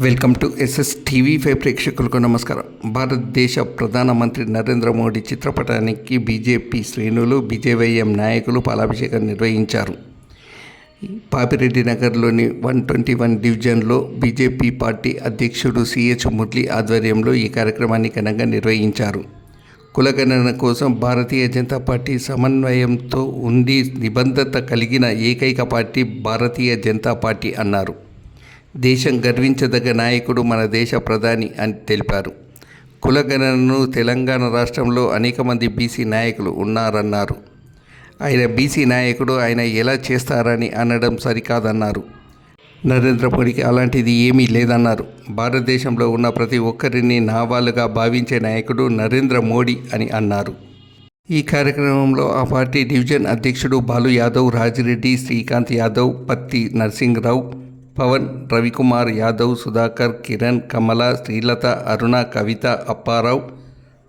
Welcome to SS TV five ప్రేక్షకులకు నమస్కారం. భారతదేశ ప్రధానమంత్రి నరేంద్ర మోడీ చిత్రపటానికి బీజేపీ శ్రేణులు బీజేవైఎం నాయకులు పాలాభిషేకం నిర్వహించారు. పాపిరెడ్డి నగర్లోని వన్ ట్వంటీ వన్ డివిజన్లో బీజేపీ పార్టీ అధ్యక్షుడు సిహెచ్ మురళి ఆధ్వర్యంలో ఈ కార్యక్రమాన్ని ఘనంగా నిర్వహించారు. కులగణన కోసం భారతీయ జనతా పార్టీ సమన్వయంతో ఉండి నిబంధత కలిగిన ఏకైక పార్టీ భారతీయ జనతా పార్టీ అన్నారు. దేశం గర్వించదగ్గ నాయకుడు మన దేశ ప్రధాని అని తెలిపారు. కులగణనను తెలంగాణ రాష్ట్రంలో అనేక మంది బీసీ నాయకులు ఉన్నారన్నారు. ఆయన బీసీ నాయకుడు ఆయన ఎలా చేస్తారని అనడం సరికాదన్నారు. నరేంద్ర మోడీకి అలాంటిది ఏమీ లేదన్నారు. భారతదేశంలో ఉన్న ప్రతి ఒక్కరిని నావాలుగా భావించే నాయకుడు నరేంద్ర మోడీ అని అన్నారు. ఈ కార్యక్రమంలో ఆ పార్టీ డివిజన్ అధ్యక్షుడు బాలు యాదవ్ రాజిరెడ్డి శ్రీకాంత్ యాదవ్ పత్తి నరసింహరావు పవన్ రవికుమార్ యాదవ్ సుధాకర్ కిరణ్ కమల శ్రీలత అరుణ కవిత అప్పారావు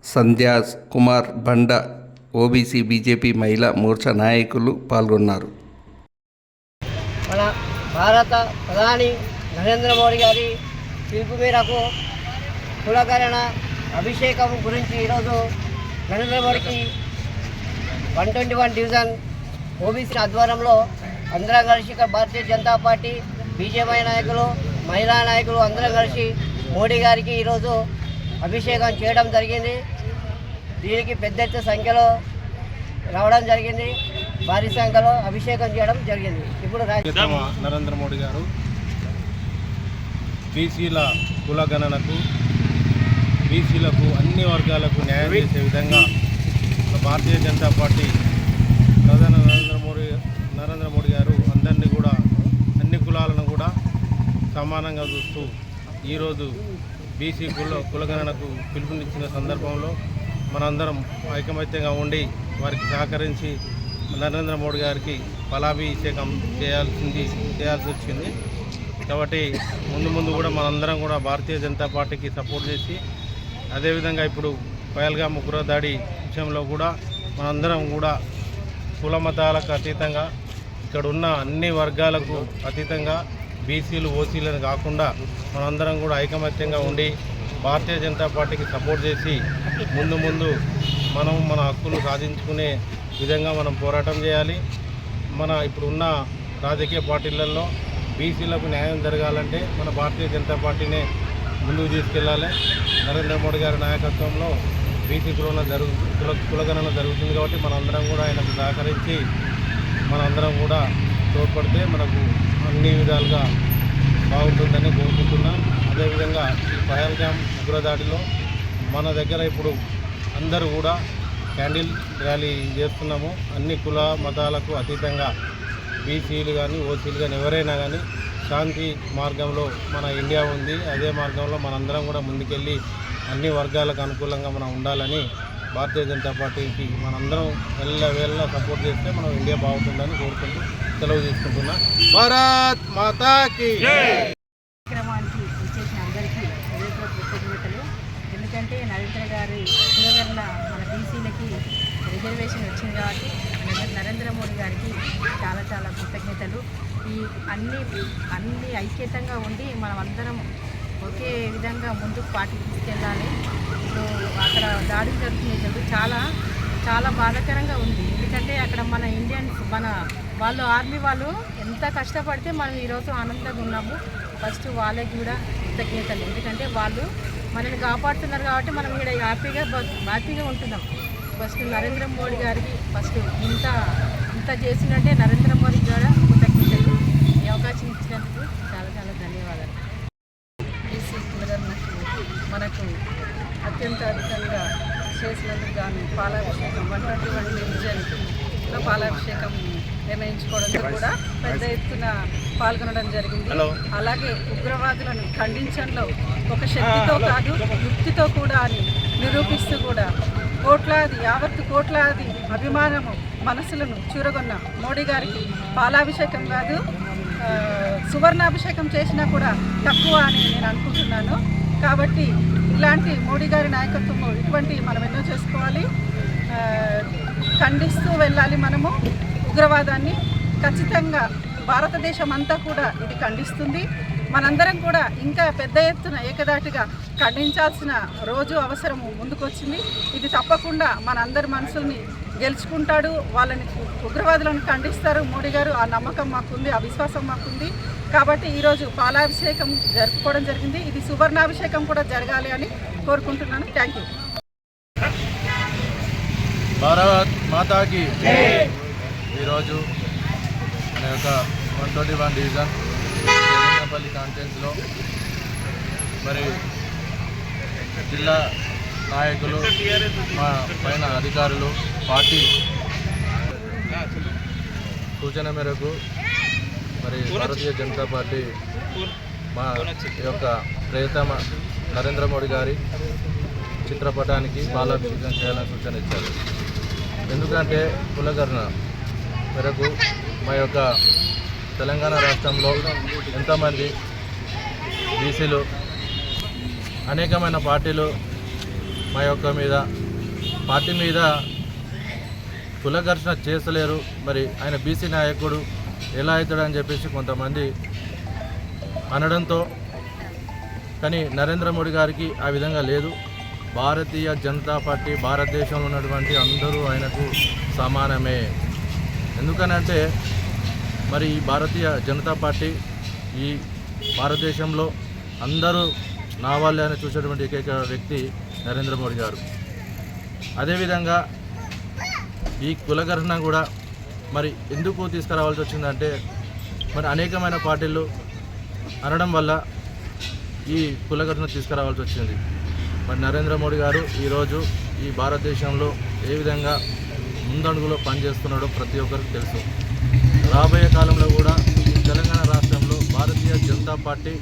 సంధ్యా కుమార్ బండ ఓబీసీ బీజేపీ మహిళా మోర్చా నాయకులు పాల్గొన్నారు మన భారత ప్రధాని నరేంద్ర మోడీ గారి పిలుపు మేరకు కులకరణ అభిషేకం గురించి ఈరోజు నరేంద్ర మోడీకి one twenty one division OBC ఆధ్వర్యంలో అందరం కలిసి భారతీయ జనతా పార్టీ బీజేపీ నాయకులు మహిళా నాయకులు అందరం కలిసి మోడీ గారికి ఈరోజు అభిషేకం చేయడం జరిగింది. దీనికి పెద్ద ఎత్తు సంఖ్యలో రావడం జరిగింది. భారీ సంఖ్యలో అభిషేకం చేయడం జరిగింది. ఇప్పుడు నరేంద్ర మోడీ గారు బీసీల కులగణనకు బీసీలకు అన్ని వర్గాలకు న్యాయం చేసే విధంగా భారతీయ జనతా పార్టీ ప్రధాని నరేంద్ర మోడీ నరేంద్ర మోడీ గారు కులాలను కూడా సమానంగా చూస్తూ ఈరోజు బీసీ కుల కులగణనకు పిలుపునిచ్చిన సందర్భంలో మనందరం ఐకమత్యంగా ఉండి వారికి సహకరించి నరేంద్ర మోడీ గారికి ఫలాభిషేకం చేయాల్సింది చేయాల్సి వచ్చింది. కాబట్టి ముందు ముందు కూడా మనందరం కూడా భారతీయ జనతా పార్టీకి సపోర్ట్ చేసి అదేవిధంగా ఇప్పుడు పయల్గా ముగ్గురు దాడి విషయంలో కూడా మనందరం కూడా కుల మతాలకు అతీతంగా ఇక్కడ ఉన్న అన్ని వర్గాలకు అతీతంగా బీసీలు ఓసీలను కాకుండా మనందరం కూడా ఐకమత్యంగా ఉండి భారతీయ జనతా పార్టీకి సపోర్ట్ చేసి ముందు ముందు మనం మన హక్కులు సాధించుకునే విధంగా మనం పోరాటం చేయాలి. మన ఇప్పుడున్న రాజకీయ పార్టీలలో బీసీలకు న్యాయం జరగాలంటే మన భారతీయ జనతా పార్టీనే ముందుకు తీసుకెళ్ళాలి. నరేంద్ర మోడీ గారి నాయకత్వంలో బీసీ కులన జరుగు కుల కులగణన జరుగుతుంది కాబట్టి మనందరం కూడా ఆయనకు సహకరించి మనందరం కూడా తోడ్పడితే మనకు అన్ని విధాలుగా బాగుంటుందని కోరుకుంటున్నాం. అదేవిధంగా ఈ పహల్గామ్ ఉగ్రదాడిలో మన దగ్గర ఇప్పుడు అందరూ కూడా క్యాండిల్ ర్యాలీ చేస్తున్నాము. అన్ని కుల మతాలకు అతీతంగా బీసీలు కానీ ఓసీలు కానీ ఎవరైనా కానీ శాంతి మార్గంలో మన ఇండియా ఉంది. అదే మార్గంలో మనందరం కూడా ముందుకెళ్ళి అన్ని వర్గాలకు అనుకూలంగా మనం ఉండాలని భారతీయ జనతా పార్టీకి మనందరం వెళ్ళ వేళ సపోర్ట్ చేస్తే మనం ఇండియా బాగుంటుందని కోరుకుంటూ సెలవు తీసుకుంటున్నా. భారత్ మాతాకి! కార్యక్రమానికి ఇచ్చేసిన అందరికీ కృతజ్ఞతలు. ఎందుకంటే నరేంద్ర గారి కులగరణ మన బీసీలకి రిజర్వేషన్ వచ్చింది కాబట్టి నరేంద్ర- నరేంద్ర మోడీ గారికి చాలా చాలా కృతజ్ఞతలు. ఈ అన్ని అన్ని ఐక్యతంగా ఉండి మనం అందరం ఒకే విధంగా ముందుకు పార్టీ తీసుకెళ్ళాలి ఇప్పుడు అక్కడ దాడి జరుగుతున్నప్పుడు చాలా చాలా బాధాకరంగా ఉంది. ఎందుకంటే అక్కడ మన ఇండియన్స్ మన వాళ్ళు ఆర్మీ వాళ్ళు ఎంత కష్టపడితే మనం ఈరోజు ఆనందంగా ఉన్నాము. ఫస్ట్ వాళ్ళకి కూడా కృతజ్ఞతలు. ఎందుకంటే వాళ్ళు మనల్ని కాపాడుతున్నారు కాబట్టి మనం ఇక్కడ హ్యాపీగా హ్యాపీగా ఉంటున్నాం. ఫస్ట్ నరేంద్ర మోడీ గారికి ఫస్ట్ ఇంత ఇంత చేసినట్టే నరేంద్ర మోడీ కూడా పాలాభిషేకం వన్ ట్వంటీ వన్ డివిజన్లో పాలాభిషేకం నిర్ణయించుకోవడంతో కూడా పెద్ద ఎత్తున పాల్గొనడం జరిగింది. అలాగే ఉగ్రవాదులను ఖండించడంలో ఒక శక్తితో కాదు యుక్తితో కూడా అని నిరూపిస్తూ కూడా కోట్లాది యావత్తు కోట్లాది అభిమానము మనసులను చూరగొన్న మోడీ గారికి పాలాభిషేకం కాదు సువర్ణాభిషేకం చేసినా కూడా తక్కువ అని నేను అనుకుంటున్నాను. కాబట్టి ఇలాంటి మోడీ గారి నాయకత్వంలో ఇటువంటి మనం ఎన్నో చేసుకోవాలి. ఖండిస్తూ వెళ్ళాలి మనము. ఉగ్రవాదాన్ని ఖచ్చితంగా భారతదేశం అంతా కూడా ఇది ఖండిస్తుంది. మనందరం కూడా ఇంకా పెద్ద ఎత్తున ఏకదాటిగా ఖండించాల్సిన రోజు అవసరం ముందుకొచ్చింది. ఇది తప్పకుండా మనందరి మనసుల్ని గెలుచుకుంటాడు. వాళ్ళని ఉగ్రవాదులను ఖండిస్తారు మోడీ గారు. ఆ నమ్మకం మాకుంది ఆ విశ్వాసం మాకుంది. కాబట్టి ఈరోజు పాలాభిషేకం జరుపుకోవడం జరిగింది. ఇది సువర్ణాభిషేకం కూడా జరగాలి అని కోరుకుంటున్నాను. Thank you. భారత్ మాతాకి. ఈరోజు మన యొక్క one twenty one division Jagannapalli కాన్ఫరెన్స్లో మరి జిల్లా నాయకులు మా పైన అధికారులు పార్టీ సూచన మేరకు మరి భారతీయ జనతా పార్టీ మా యొక్క ప్రియతమ నరేంద్ర మోడీ గారి చిత్రపటానికి బాలాభిషేకం చేయాలని సూచన ఇచ్చారు. ఎందుకంటే కులకర్ణ మేరకు మా యొక్క తెలంగాణ రాష్ట్రంలో ఎంతోమంది బీసీలు అనేకమైన పార్టీలు మా యొక్క మీద పార్టీ మీద కులఘర్షణ చేసలేరు మరి ఆయన బీసీ నాయకుడు ఎలా అవుతాడని చెప్పేసి కొంతమంది అనడంతో కానీ నరేంద్ర మోడీ గారికి ఆ విధంగా లేదు. భారతీయ జనతా పార్టీ భారతదేశంలో ఉన్నటువంటి అందరూ ఆయనకు సమానమే. ఎందుకనంటే మరి ఈ భారతీయ జనతా పార్టీ ఈ భారతదేశంలో అందరూ నా వాళ్ళే అని చూసేటువంటి ఏకైక వ్యక్తి నరేంద్ర మోడీ గారు. అదేవిధంగా ఈ కులగర్హణ కూడా మరి ఎందుకు తీసుకురావాల్సి వచ్చిందంటే మరి అనేకమైన పార్టీలు అనడం వల్ల ఈ కులగర్హణ తీసుకురావాల్సి వచ్చింది. మరి నరేంద్ర మోడీ గారు ఈరోజు ఈ భారతదేశంలో ఏ విధంగా ముందడుగులో పనిచేస్తున్నాడో ప్రతి ఒక్కరికి తెలుసు. రాబోయే కాలంలో కూడా ఈ తెలంగాణ రాష్ట్రంలో భారతీయ జనతా పార్టీ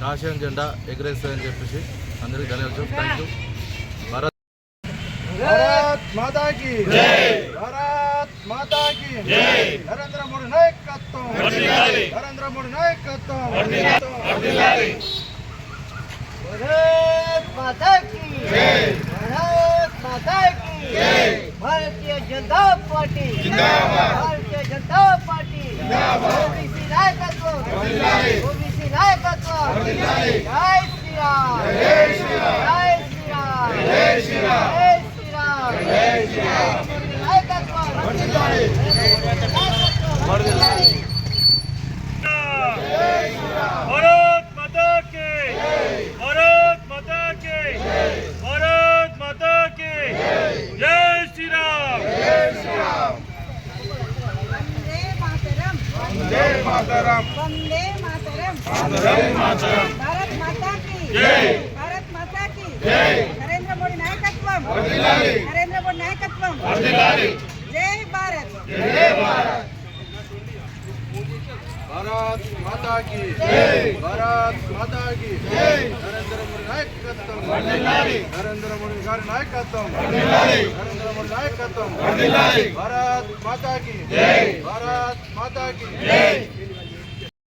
కాషాయం జెండా ఎగరేస్తుందని చెప్పేసి అందరికీ ధన్యవాదాలు థ్యాంక్ యూ భారత్ నరేంద్ర మోడీ నాయకత్వం! నరేంద్ర మోడీ నాయకత్వం! माता की भारत माता की भारतीय Janata party Bharatiya Janata party OBC नायकत्व OBC नायकत्व जय श्रीराम जय श्रीराम जय श्रीराम जय श्रीराम जय श्रीराम जय श्रीराम नायकत्व వందే మాతరం. వందే మాతరం. భారత్ మాతా కి భారత్ మాతా కి నరేంద్ర మోడీ నాయకత్వం. నరేంద్ర మోడీ నాయకత్వం. జై భారత్. భారత్. భారత్ మాతాకి భారత్ మాతాకి నరేంద్ర మోడీ నాయకత్వం నరేంద్ర మోడీ గారి నాయకత్వం నరేంద్ర మోడీ నాయకత్వం భారత్ మాతాకి భారత్ మాతాకి